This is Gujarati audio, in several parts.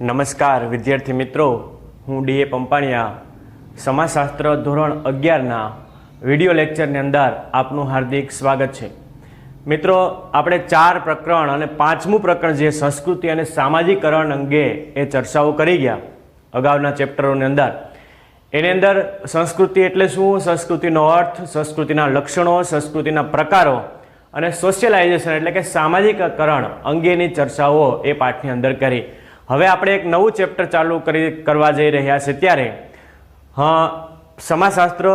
નમસ્કાર, વિદ્યાર્થી મિત્રો. હું ડીએ પંપાણિયા. સમાજશાસ્ત્ર ધોરણ અગિયારના વીડિયો લેક્ચરની અંદર આપનું હાર્દિક સ્વાગત છે. મિત્રો, આપણે ચાર પ્રકરણ અને પાંચમું પ્રકરણ જે સંસ્કૃતિ અને સામાજિકરણ અંગે એ ચર્ચાઓ કરી ગયા અગાઉના ચેપ્ટરોની અંદર. એની અંદર સંસ્કૃતિ એટલે શું? સંસ્કૃતિનો અર્થ, સંસ્કૃતિના લક્ષણો, સંસ્કૃતિના પ્રકારો અને સોશિયલાઇઝેશન એટલે કે સામાજિકકરણ અંગેની ચર્ચાઓ એ પાઠની અંદર કરી. હવે આપણે એક નવું ચેપ્ટર ચાલુ કરી કરવા જઈ રહ્યા છે ત્યારે સમાજશાસ્ત્ર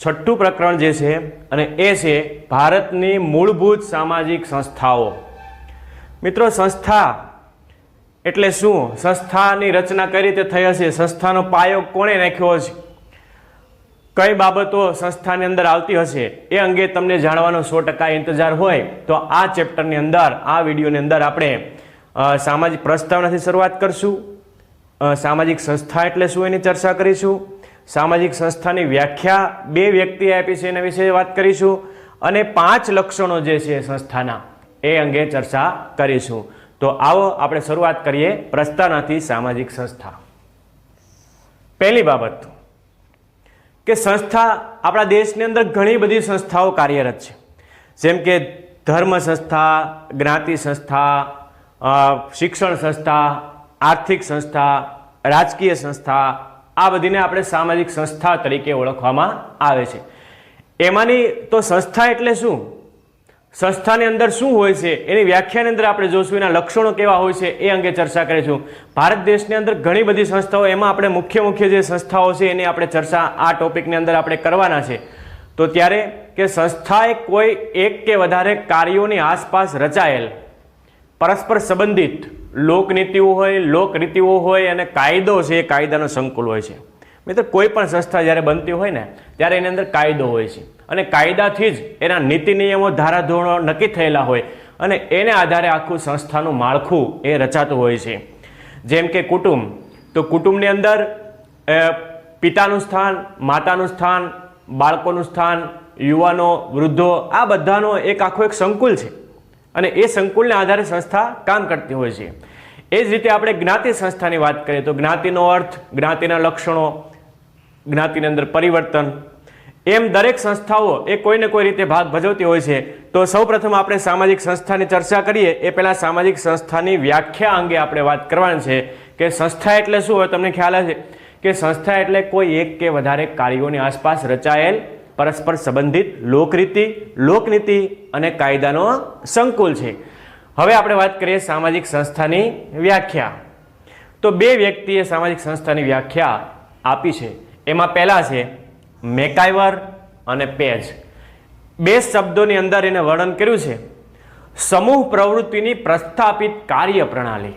છઠ્ઠું પ્રકરણ જે છે અને એ છે ભારતની મૂળભૂત સામાજિક સંસ્થાઓ. મિત્રો, સંસ્થા એટલે શું? સંસ્થાની રચના કઈ રીતે થઈ હશે? સંસ્થાનો પાયો કોણે નાખ્યો હશે? કઈ બાબતો સંસ્થાની અંદર આવતી હશે? એ અંગે તમને જાણવાનો સો ટકા ઇંતજાર હોય તો આ ચેપ્ટરની અંદર, આ વિડીયોની અંદર આપણે સામાજિક પ્રસ્તાવનાથી શરૂઆત કરશું. સામાજિક સંસ્થા એટલે શું એની ચર્ચા કરીશું. સામાજિક સંસ્થાની વ્યાખ્યા બે વ્યક્તિએ આપી છે એના વિશે વાત કરીશું. અને પાંચ લક્ષણો જે છે સંસ્થાના, એ અંગે ચર્ચા કરીશું. તો આવો આપણે શરૂઆત કરીએ પ્રસ્તાવનાથી સામાજિક સંસ્થા. પહેલી બાબત, કે સંસ્થા આપણા દેશની અંદર ઘણી બધી સંસ્થાઓ કાર્યરત છે. જેમ કે ધર્મ સંસ્થા, જ્ઞાતિ સંસ્થા શિક્ષણ સંસ્થા, આર્થિક સંસ્થા, રાજકીય સંસ્થા, આ બધીને આપણે સામાજિક સંસ્થા તરીકે ઓળખવામાં આવે છે. એમાંની તો સંસ્થા એટલે શું? સંસ્થાની અંદર શું હોય છે? એની વ્યાખ્યાની અંદર આપણે જોશું, એના લક્ષણો કેવા હોય છે એ અંગે ચર્ચા કરીશું. ભારત દેશની અંદર ઘણી બધી સંસ્થાઓ, એમાં આપણે મુખ્ય મુખ્ય જે સંસ્થાઓ છે એની આપણે ચર્ચા આ ટોપિકની અંદર આપણે કરવાના છે. તો ત્યારે કે સંસ્થા એ કોઈ એક કે વધારે કાર્યોની આસપાસ રચાયેલ પરસ્પર સંબંધિત લોકનીતિઓ હોય લોકરીતિઓ હોય અને કાયદો છે એ કાયદાનો સંકુલ હોય છે. મિત્રો, કોઈ પણ સંસ્થા જ્યારે બનતી હોય ને, ત્યારે એની અંદર કાયદો હોય છે. અને કાયદાથી જ એના નીતિ નિયમો, ધારાધોરણો નક્કી થયેલા હોય અને એને આધારે આખું સંસ્થાનું માળખું એ રચાતું હોય છે. જેમ કે કુટુંબ. તો કુટુંબની અંદર પિતાનું સ્થાન, માતાનું સ્થાન, બાળકોનું સ્થાન, યુવાનો, વૃદ્ધો, આ બધાનો એક આખો એક સંકુલ છે. અને એ સંકુલને આધારે સંસ્થા કામ કરતી હોય છે. એ જ રીતે આપણે જ્ઞાતિ સંસ્થાની વાત કરીએ તો જ્ઞાતિનો અર્થ, જ્ઞાતિના લક્ષણો, જ્ઞાતિની અંદર પરિવર્તન. એમ દરેક સંસ્થાઓ એ કોઈને કોઈ રીતે ભાગ ભજવતી હોય છે, તો સૌપ્રથમ આપણે સામાજિક સંસ્થાની ચર્ચા કરીએ. એ પહેલાં સામાજિક સંસ્થાની વ્યાખ્યા અંગે આપણે વાત કરવાની છે કે સંસ્થા એટલે શું હોય, તમને ખ્યાલ હશે? કે સંસ્થા એટલે કોઈ એક કે વધારે કાર્યોની આસપાસ રચાયેલ પરસ્પર સંબંધિત લોકરીતિ, લોકનીતિ અને કાયદાનો સંકુલ છે. હવે આપણે વાત કરીએ સામાજિક સંસ્થાની વ્યાખ્યા. તો બે વ્યક્તિએ સામાજિક સંસ્થાની વ્યાખ્યા આપી છે. એમાં પહેલાં છે, મેકાઈવર અને પેજ. બે શબ્દોની અંદર એને વર્ણન કર્યું છે. સમૂહ પ્રવૃત્તિની પ્રસ્થાપિત કાર્ય પ્રણાલી.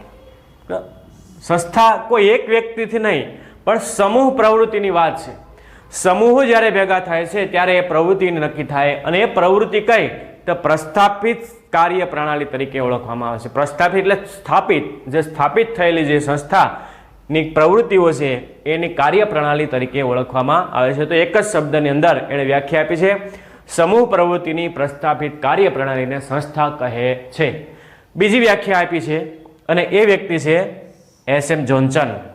સંસ્થા કોઈ એક વ્યક્તિથી નહીં, પણ સમૂહ પ્રવૃત્તિની વાત છે. સમૂહ જ્યારે ભેગા થાય છે, ત્યારે એ પ્રવૃત્તિ નક્કી થાય અને એ પ્રવૃત્તિ કઈ? તો પ્રસ્થાપિત કાર્ય પ્રણાલી તરીકે ઓળખવામાં આવે છે. પ્રસ્થાપિત એટલે સ્થાપિત. જે સ્થાપિત થયેલી જે સંસ્થાની પ્રવૃત્તિઓ છે, એની કાર્ય પ્રણાલી તરીકે ઓળખવામાં આવે છે. તો એક જ શબ્દની અંદર એણે વ્યાખ્યા આપી છે, સમૂહ પ્રવૃત્તિની પ્રસ્થાપિત કાર્ય પ્રણાલીને સંસ્થા કહે છે. બીજી વ્યાખ્યા આપી છે અને એ વ્યક્તિ છે એસ એમ જોન્સન.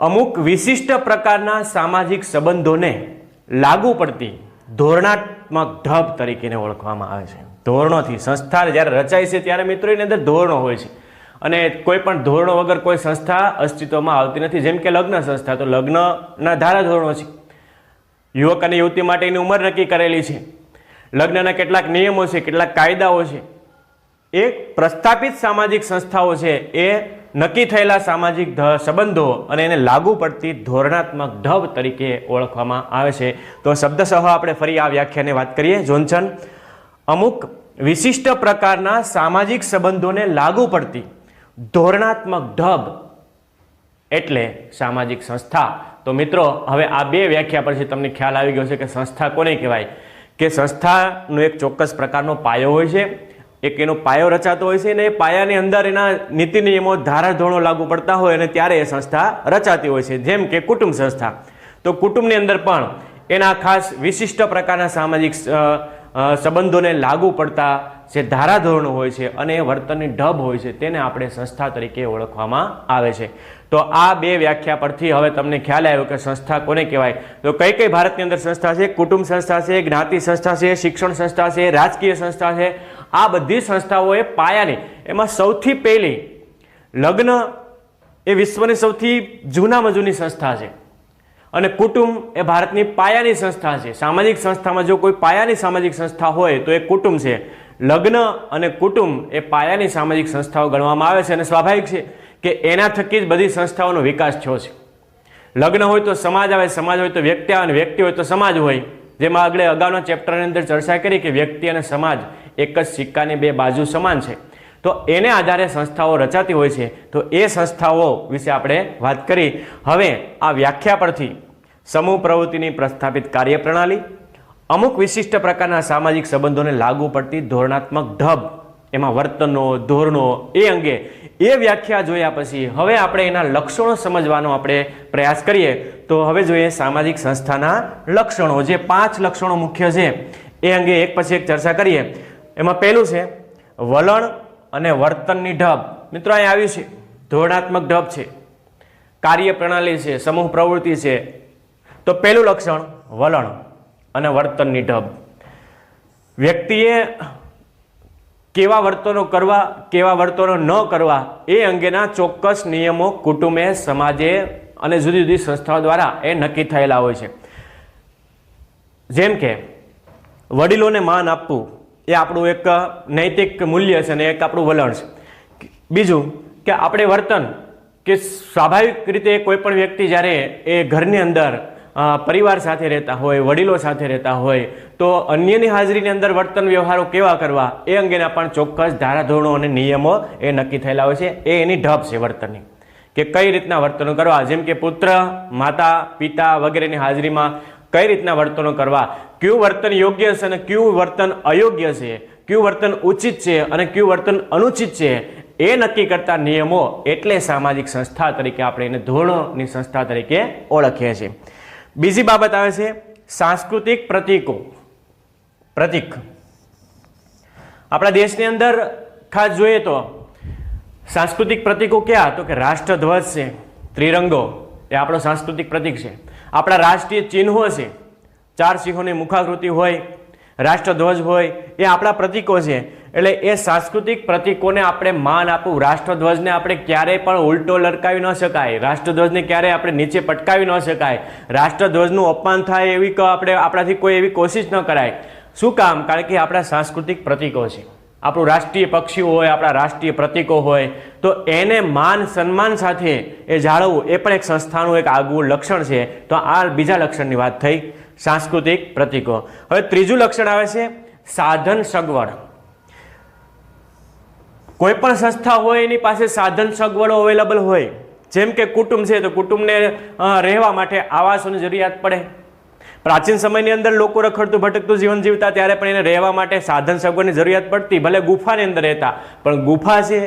અમુક વિશિષ્ટ પ્રકારના સામાજિક સંબંધોને લાગુ પડતી ધોરણાત્મક ઢબ તરીકેને ઓળખવામાં આવે છે. ધોરણોથી સંસ્થા જ્યારે રચાય છે ત્યારે મિત્રો એની અંદર ધોરણો હોય છે. અને કોઈ પણ ધોરણો વગર કોઈ સંસ્થા અસ્તિત્વમાં આવતી નથી. જેમ કે લગ્ન સંસ્થા, તો લગ્નના ધારાધોરણો છે. યુવક અને યુવતી માટેની ઉંમર નક્કી કરેલી છે. લગ્નના કેટલાક નિયમો છે, કેટલાક કાયદાઓ છે. એ પ્રસ્થાપિત સામાજિક સંસ્થાઓ છે એ નક્કી થયેલા સામાજિક સંબંધો અને એને લાગુ પડતી ધોરણાત્મક ઢબ તરીકે ઓળખવામાં આવે છે. તો શબ્દસહ આપણે ફરી આ વ્યાખ્યાને વાત કરીએ. જોન્સન, અમુક વિશિષ્ટ પ્રકારના સામાજિક સંબંધોને લાગુ પડતી ધોરણાત્મક ઢબ એટલે સામાજિક સંસ્થા. તો મિત્રો, હવે આ બે વ્યાખ્યા પરથી તમને ખ્યાલ આવી ગયો છે કે સંસ્થા કોને કહેવાય? કે સંસ્થાનો એક ચોક્કસ પ્રકારનો પાયો હોય છે. એક એનો પાયો રચાતો હોય છે અને એ પાયાની અંદર એના નીતિ નિયમો ધારાધોરણો લાગુ પડતા હોય અને ત્યારે એ સંસ્થા રચાતી હોય છે. જેમ કે કુટુંબ સંસ્થા. તો કુટુંબની અંદર પણ એના ખાસ વિશિષ્ટ પ્રકારના સામાજિક સંબંધોને લાગુ પડતા જે ધારાધોરણો હોય છે અને એ વર્તનની ઢબ હોય છે તેને આપણે સંસ્થા તરીકે ઓળખવામાં આવે છે. તો આ બે વ્યાખ્યા પરથી હવે તમને ખ્યાલ આવ્યો કે સંસ્થા કોને કહેવાય? તો કઈ કઈ ભારતની અંદર સંસ્થા છે? કુટુંબ સંસ્થા છે, જ્ઞાતિ સંસ્થા છે, શિક્ષણ સંસ્થા છે, રાજકીય સંસ્થા છે આ બધી સંસ્થાઓ એ પાયાની, એમાં સૌથી પહેલી લગ્ન એ વિશ્વની સૌથી જૂનામાં જૂની સંસ્થા છે. અને કુટુંબ એ ભારતની પાયાની સંસ્થા છે. સામાજિક સંસ્થામાં જો કોઈ પાયાની સામાજિક સંસ્થા હોય તો એ કુટુંબ છે. લગ્ન અને કુટુંબ એ પાયાની સામાજિક સંસ્થાઓ ગણવામાં આવે છે અને સ્વાભાવિક છે કે એના થકી જ બધી સંસ્થાઓનો વિકાસ થયો છે. લગ્ન હોય તો સમાજ આવે, સમાજ હોય તો વ્યક્તિ આવે અને વ્યક્તિ હોય તો સમાજ હોય. જેમાં આગળ અગાઉના ચેપ્ટરની અંદર ચર્ચા કરી કે વ્યક્તિ અને સમાજ એક જ સિક્કાની બે બાજુ સમાન છે. તો એને આધારે સંસ્થાઓ રચાતી હોય છે. તો એ સંસ્થાઓ વિશે આપણે વાત કરી. હવે આ વ્યાખ્યા પરથી સમૂહ પ્રવૃત્તિની પ્રસ્થાપિત કાર્યપ્રણાલી, અમુક વિશિષ્ટ પ્રકારના સામાજિક સંબંધોને લાગુ પડતી ધોરણાત્મક ઢબ, એમાં વર્તનો ધોરણો, એ અંગે, એ વ્યાખ્યા જોયા પછી હવે આપણે એના લક્ષણો સમજવાનો આપણે પ્રયાસ કરીએ. તો હવે જોઈએ સામાજિક સંસ્થાના લક્ષણો. જે પાંચ લક્ષણો મુખ્ય છે, એ અંગે એક પછી એક ચર્ચા કરીએ. એમાં પહેલું છે, વલણ અને વર્તનની ઢબ. મિત્રો અહીં આવ્યું છે, ધોરણાત્મક ઢબ છે, કાર્યપ્રણાલી છે, સમૂહ પ્રવૃત્તિ છે. તો પહેલું લક્ષણ, વલણ અને વર્તનની ઢબ. વ્યક્તિએ કેવા વર્તનો કરવા, કેવા વર્તનો ન કરવા, એ અંગેના ચોક્કસ નિયમો કુટુંબે, સમાજે અને જુદી જુદી સંસ્થાઓ દ્વારા એ નક્કી થયેલા હોય છે. જેમ કે, વડીલોને માન આપવું એ આપણું એક નૈતિક મૂલ્ય છે અને એક આપણું વલણ છે. બીજું કે આપણે વર્તન કે સ્વાભાવિક રીતે કોઈ પણ વ્યક્તિ જ્યારે એ ઘરની અંદર પરિવાર સાથે રહેતા હોય, વડીલો સાથે રહેતા હોય, તો અન્યની હાજરીની અંદર વર્તન વ્યવહારો કેવા કરવા એ અંગેના પણ ચોક્કસ ધારાધોરણો અને નિયમો એ નક્કી થયેલા હોય છે. એ એની ઢબ છે વર્તનની. કે કઈ રીતના વર્તનો કરવા? જેમ કે પુત્ર, માતા, પિતા વગેરેની હાજરીમાં કઈ રીતના વર્તનો કરવા? કયું વર્તન યોગ્ય છે અને કયું વર્તન અયોગ્ય છે? કયું વર્તન ઉચિત છે અને કયું વર્તન અનુચિત છે? એ નક્કી કરતા નિયમો એટલે સામાજિક સંસ્થા તરીકે આપણે એને ધોરણોની સંસ્થા તરીકે ઓળખીએ છીએ. બીજી બાબત આવે છે સાંસ્કૃતિક પ્રતીકો. પ્રતીક. આપણા દેશની અંદર ખાસ જોઈએ તો સાંસ્કૃતિક પ્રતીકો ક્યાં? તો કે રાષ્ટ્રધ્વજ છે, ત્રિરંગો. એ આપણો સાંસ્કૃતિક પ્રતીક છે. આપણા રાષ્ટ્રીય ચિહ્નો છે. ચાર સિંહોની મુખાકૃતિ હોય, રાષ્ટ્રધ્વજ હોય, એ આપણા પ્રતીકો છે. એટલે એ સાંસ્કૃતિક પ્રતીકોને આપણે માન આપવું, રાષ્ટ્રધ્વજને આપણે ક્યારેય પણ ઉલટો લટકાવી ન શકાય, રાષ્ટ્રધ્વજને ક્યારેય આપણે નીચે પટકાવી ન શકાય. રાષ્ટ્રધ્વજનું અપમાન થાય એવી આપણે આપણાથી કોઈ એવી કોશિશ ન કરાય. શું કામ? કારણ કે આપણા સાંસ્કૃતિક પ્રતીકો છે. આપણું રાષ્ટ્રીય પક્ષીઓ હોય, આપણા રાષ્ટ્રીય પ્રતીકો હોય, તો એને માન, સન્માન સાથે એ જાળવવું એ પણ એક સંસ્થાનું એક આગવું લક્ષણ છે. તો આ બીજા લક્ષણની વાત થઈ, સાંસ્કૃતિક પ્રતીકો. હવે ત્રીજું લક્ષણ આવે છે, સાધન સગવડ. કોઈ પણ સંસ્થા હોય, એની પાસે સાધન સગવડો અવેલેબલ હોય, જેમ કે કુટુંબ છે, તો કુટુંબને રહેવા માટે આવાસોની જરૂરિયાત પડે. પ્રાચીન સમયની અંદર લોકો રખડતું ભટકતું જીવન જીવતા ત્યારે પણ એને રહેવા માટે સાધન સગવડની જરૂરિયાત પડતી, ભલે ગુફાની અંદર રહેતા, પણ ગુફા છે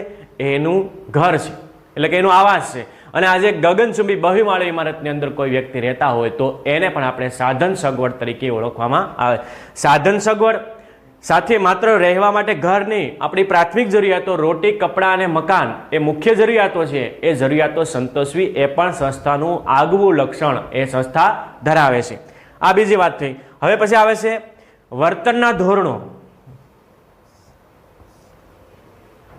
એનું ઘર છે, એટલે કે એનું આવાસ છે. અને આજે ગગનચુંબી બહુમાળી ઇમારતની અંદર કોઈ વ્યક્તિ રહેતા હોય તો એને પણ આપણે સાધન સગવડ તરીકે ઓળખવામાં આવે. સાધન સગવડ સાથે માત્ર રહેવા માટે ઘર નહીં, આપણી પ્રાથમિક જરૂરિયાતો, રોટી, કપડાં અને મકાન એ મુખ્ય જરૂરિયાતો છે. એ જરૂરિયાતો સંતોષવી એ પણ સંસ્થાનું આગવું લક્ષણ એ સંસ્થા ધરાવે છે. આ બીજી વાત થઈ. હવે પછી આવે છે વર્તનના ધોરણો.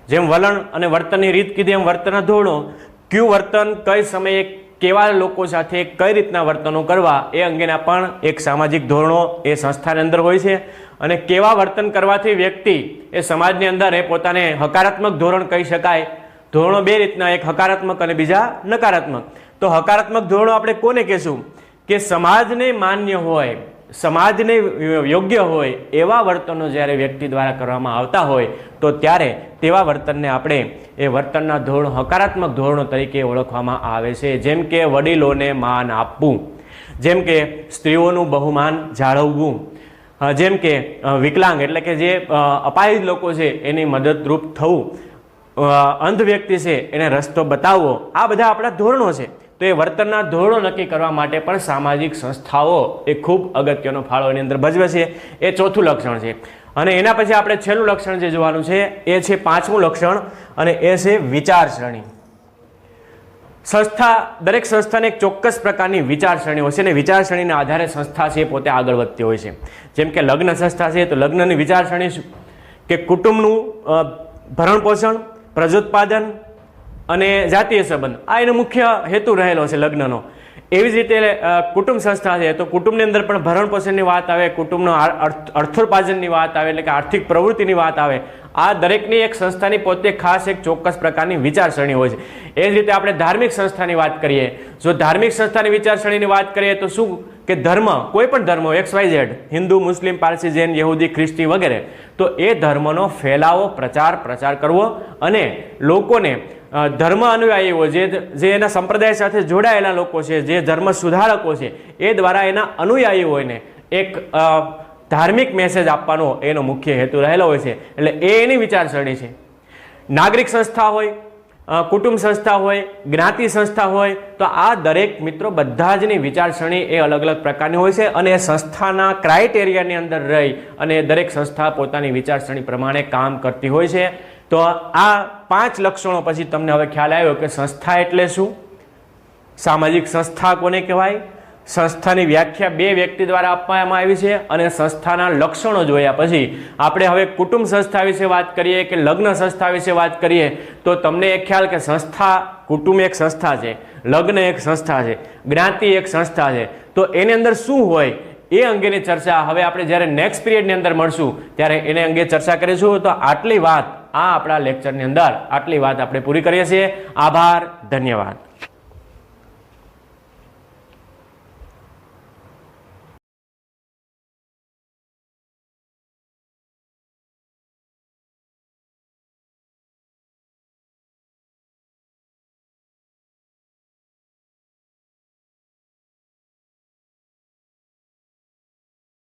જેમ વલણ અને વર્તનની રીત કીધી એમ વર્તનના ધોરણો. કયું વર્તન, કઈ સમયે કેવા લોકો સાથે કઈ રીતના વર્તનો કરવા એ અંગેના પણ એક સામાજિક ધોરણો એ સંસ્થાની અંદર હોય છે. અને કેવા વર્તન કરવાથી વ્યક્તિ એ સમાજની અંદર એ પોતાને હકારાત્મક ધોરણ કહી શકાય. ધોરણો બે રીતના, એક હકારાત્મક અને બીજા નકારાત્મક. તો હકારાત્મક ધોરણો આપણે કોને કહેશું? કે સમાજને માન્ય હોય, સમાજને યોગ્ય હોય, એવા વર્તનો જ્યારે વ્યક્તિ દ્વારા કરવામાં આવતા હોય, તો ત્યારે તેવા વર્તનને આપણે એ વર્તનના ધોરણો, હકારાત્મક ધોરણો તરીકે ઓળખવામાં આવે છે. જેમ કે વડીલોને માન આપવું, જેમ કે સ્ત્રીઓનું બહુમાન જાળવવું જેમ કે વિકલાંગ એટલે કે જે અપાહિજ લોકો છે એની મદદરૂપ થવું અંધ વ્યક્તિ છે એને રસ્તો બતાવવો, આ બધા આપણા ધોરણો છે. તો એ વર્તનના ધોરણો નક્કી કરવા માટે પણ સામાજિક સંસ્થાઓ એ ખૂબ અગત્યનો ફાળો એની અંદર ભજવે છે. એ ચોથું લક્ષણ છે. અને એના પછી આપણે છેલ્લું લક્ષણ જે જોવાનું છે, એ છે પાંચમું લક્ષણ અને એ છે વિચારસરણી સંસ્થા, દરેક સંસ્થાને એક ચોક્કસ પ્રકારની વિચારસરણી હોય છે અને વિચારસરણીના આધારે સંસ્થા છે પોતે આગળ વધતી હોય છે. જેમ કે લગ્ન સંસ્થા છે, તો લગ્નની વિચારસરણી શું? કે કુટુંબનું ભરણ પોષણ, પ્રજોત્પાદન અને જાતીય સંબંધ. આ એનો મુખ્ય હેતુ રહેલો છે લગ્નનો. એવી જ રીતે કુટુંબ સંસ્થા છે તો કુટુંબની અંદર પણ ભરણ પોષણની વાત આવે, કુટુંબનો અર્થોપાર્જનની વાત આવે એટલે કે આર્થિક પ્રવૃત્તિની વાત આવે. આ દરેકની એક સંસ્થાની પોતે ખાસ એક ચોક્કસ પ્રકારની વિચારસરણી હોય છે. એ જ રીતે આપણે ધાર્મિક સંસ્થાની વાત કરીએ. જો ધાર્મિક સંસ્થાની વિચારસરણીની વાત કરીએ તો શું કે ધર્મ, કોઈ પણ ધર્મ X Y Z, Hindu, Muslim, Parsi, Jain, યહૂદી, ખ્રિસ્તી વગેરે, તો એ ધર્મનો ફેલાવો, પ્રચાર પ્રચાર કરવો અને લોકોને ધર્મ અનુયાયીઓ જે જે એના સંપ્રદાય સાથે જોડાયેલા લોકો છે, જે ધર્મ સુધારકો છે, એ દ્વારા એના અનુયાયીઓને એક ધાર્મિક મેસેજ આપવાનો એનો મુખ્ય હેતુ રહેલો હોય છે. એટલે એ એની વિચારસરણી છે. નાગરિક સંસ્થા હોય કુટુંબ સંસ્થા હોય, જ્ઞાતિ સંસ્થા હોય, તો આ દરેક મિત્રો બધા જની વિચારસરણી એ અલગ અલગ પ્રકારની હોય છે અને સંસ્થાના ક્રાઇટેરિયાની અંદર રહી અને દરેક સંસ્થા પોતાની વિચારસરણી પ્રમાણે કામ કરતી હોય છે. તો આ પાંચ લક્ષણો પછી તમને હવે ખ્યાલ આવ્યો કે સંસ્થા એટલે શું? સામાજિક સંસ્થા કોને કહેવાય? સંસ્થાની વ્યાખ્યા બે વ્યક્તિ દ્વારા આપવામાં આવી છે અને સંસ્થાના લક્ષણો જોયા પછી આપણે હવે કુટુંબ સંસ્થા વિશે વાત કરીએ કે લગ્ન સંસ્થા વિશે વાત કરીએ, તો તમને એક ખ્યાલ કે સંસ્થા, કુટુંબ એક સંસ્થા છે, લગ્ન એક સંસ્થા છે, જ્ઞાતિ એક સંસ્થા છે. તો એની અંદર શું હોય એ અંગેની ચર્ચા હવે આપણે જ્યારે નેક્સ્ટ પિરિયડની અંદર મળશું, ત્યારે એને અંગે ચર્ચા કરીશું. તો આટલી વાત આ આપણા લેક્ચરની અંદર આટલી વાત આપણે પૂરી કરીએ છીએ. આભાર ધન્યવાદ.